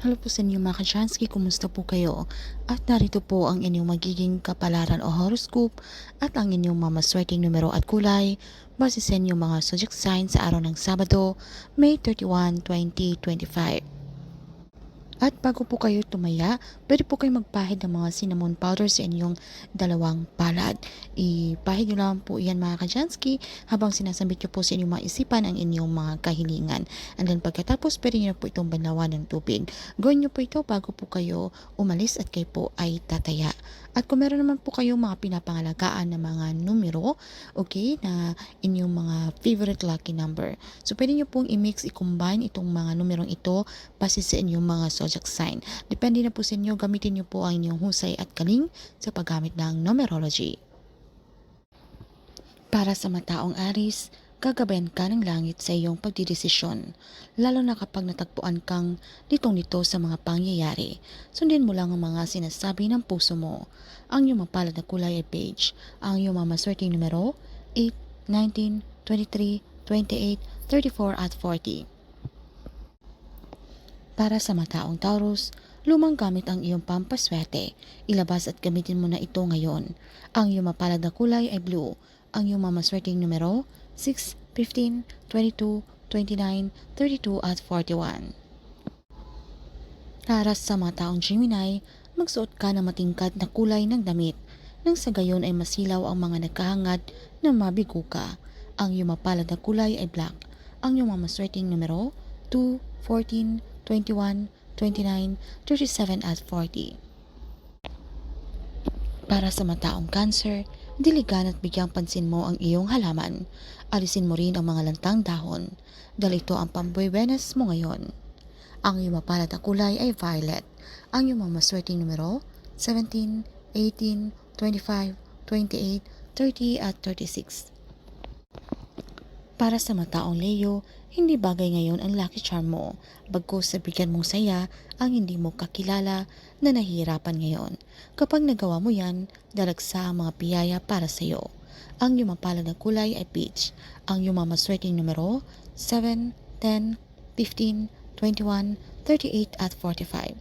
Hello po sa inyo mga kachansky, kumusta po kayo? At narito po ang inyong magiging kapalaran o horoscope at ang inyong mamaswerteng numero at kulay base sa inyong mga zodiac sign sa araw ng Sabado, May 31, 2025. At bago po kayo tumaya, pwede po kayo magpahid ng mga cinnamon powder sa inyong dalawang palad. Ipahid nyo lang po iyan mga kajansky habang sinasambit nyo po sa inyong mga isipan ang inyong mga kahilingan. And then pagkatapos, pwede nyo po itong banawan ng tubig. Gawin nyo po ito bago po kayo umalis at kayo po ay tataya. At kung meron naman po kayong mga pinapangalagaan na mga numero, okay, na inyong mga favorite lucky number. So, pwede nyo pong i-mix, i-combine itong mga numerong ito base sa inyong mga zodiac sign. Depende na po sa inyo, gamitin nyo po ang inyong husay at galing sa paggamit ng numerology. Para sa mataong Aris, gagabayan ka ng langit sa iyong pagdidesisyon, lalo na kapag natagpuan kang litong nito sa mga pangyayari. Sundin mo lang ang mga sinasabi ng puso mo. Ang iyong mapalad na kulay ay beige. Ang iyong mamaswerteng numero, 8, 19, 23, 28, 34 at 40. Para sa mataong Taurus, lumang gamit ang iyong pampaswerte. Ilabas at gamitin mo na ito ngayon. Ang iyong mapalad na kulay ay blue. Ang iyong mamaswerteng numero, 6, 15, 22, 29, 32 at 41. Para sa mga taong Gemini, magsuot ka ng matingkad na kulay ng damit nang sa gayon ay masilaw ang mga nagkahangad na mabigo ka. Ang iyong mapalad na kulay ay black. Ang iyong mamaswerteng numero 2, 14, 21, 29, 37 at 40. Para sa mataong cancer, diligan at bigyang pansin mo ang iyong halaman. Alisin mo rin ang mga lantang dahon dahil ito ang pambuebenes mo ngayon. Ang iyong mapalad na kulay ay violet. Ang iyong mamaswerteng numero 17, 18, 25, 28, 30 at 36. Para sa mataong Leo, hindi bagay ngayon ang lucky charm mo. Bagkus sa bigyan mong saya ang hindi mo kakilala na nahihirapan ngayon. Kapag nagawa mo yan, dalagsa ang mga biyaya para sa iyo. Ang iyong mapalad na kulay ay peach. Ang iyong mamaswerteng numero 7, 10, 15, 21, 38 at 45.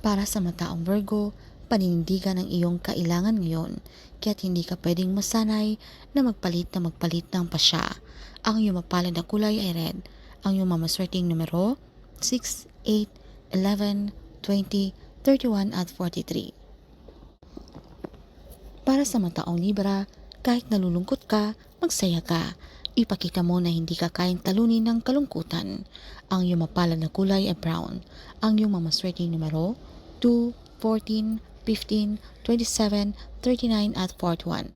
Para sa mataong Virgo, paninindigan ang iyong kailangan ngayon, kaya't hindi ka pwedeng masanay na magpalit na magpalit ng pasya. Ang iyong mapalad na kulay ay red. Ang iyong mamaswerteng numero, 6, 8, 11, 20, 31 at 43. Para sa mataong Libra, kahit nalulungkot ka, magsaya ka. Ipakita mo na hindi ka kayang talunin ng kalungkutan. Ang iyong mapalad na kulay ay brown. Ang iyong mamaswerteng numero, 2, 14, 15, 27, 39 at 41.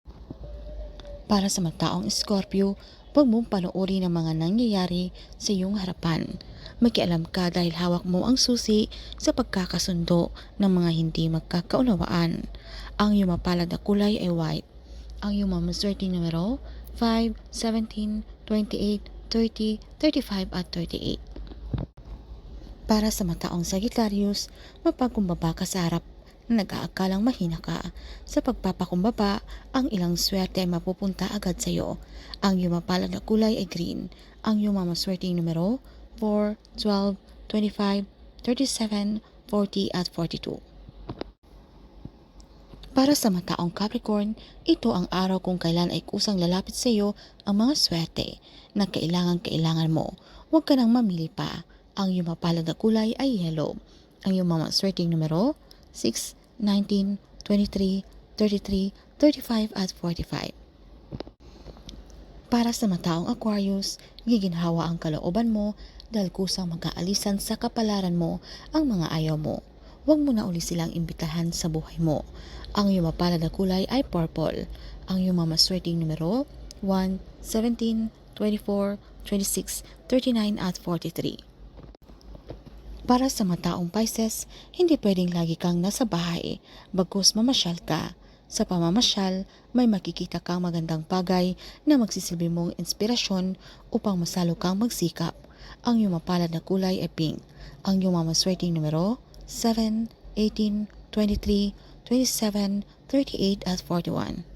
Para sa mataong Scorpio, huwag mong panoorin ang mga nangyayari sa iyong harapan. Makialam ka dahil hawak mo ang susi sa pagkakasundo ng mga hindi magkakaunawaan. Ang iyong mapalad na kulay ay white. Ang iyong mamaswerteng numero 5, 17, 28, 30, 35 at 38. Para sa mataong Sagittarius, mapagkumbaba ka sa harap na nag-aakalang mahina ka. Sa pagpapakumbaba, ang ilang swerte ay mapupunta agad sa iyo. Ang iyong mapalad na kulay ay green. Ang iyong mamaswerteng numero 4, 12, 25, 37, 40 at 42. Para sa mataong Capricorn, ito ang araw kung kailan ay kusang lalapit sa iyo ang mga swerte na kailangan-kailangan mo. Huwag ka nang mamili pa. Ang iyong mapalad na kulay ay yellow. Ang iyong mga swerteng numero 6, 19, 23, 33, 35 at 45. Para sa mataong Aquarius, giginhawa ang kalooban mo dahil kusang mag-aalisan sa kapalaran mo ang mga ayaw mo. Huwag mo na uli silang imbitahan sa buhay mo. Ang iyong mapalad na kulay ay purple. Ang iyong mamaswerteng numero 1, 17, 24, 26, 39 at 43. Para sa mataong Pisces, hindi pwedeng lagi kang nasa bahay, bagkus mamasyal ka. Sa pamamasyal, may makikita kang magandang bagay na magsisilbi mong inspirasyon upang masalo kang magsikap. Ang iyong mapalad na kulay ay pink. Ang iyong mamaswerteng numero 7, 18, 23, 27, 38 at 41.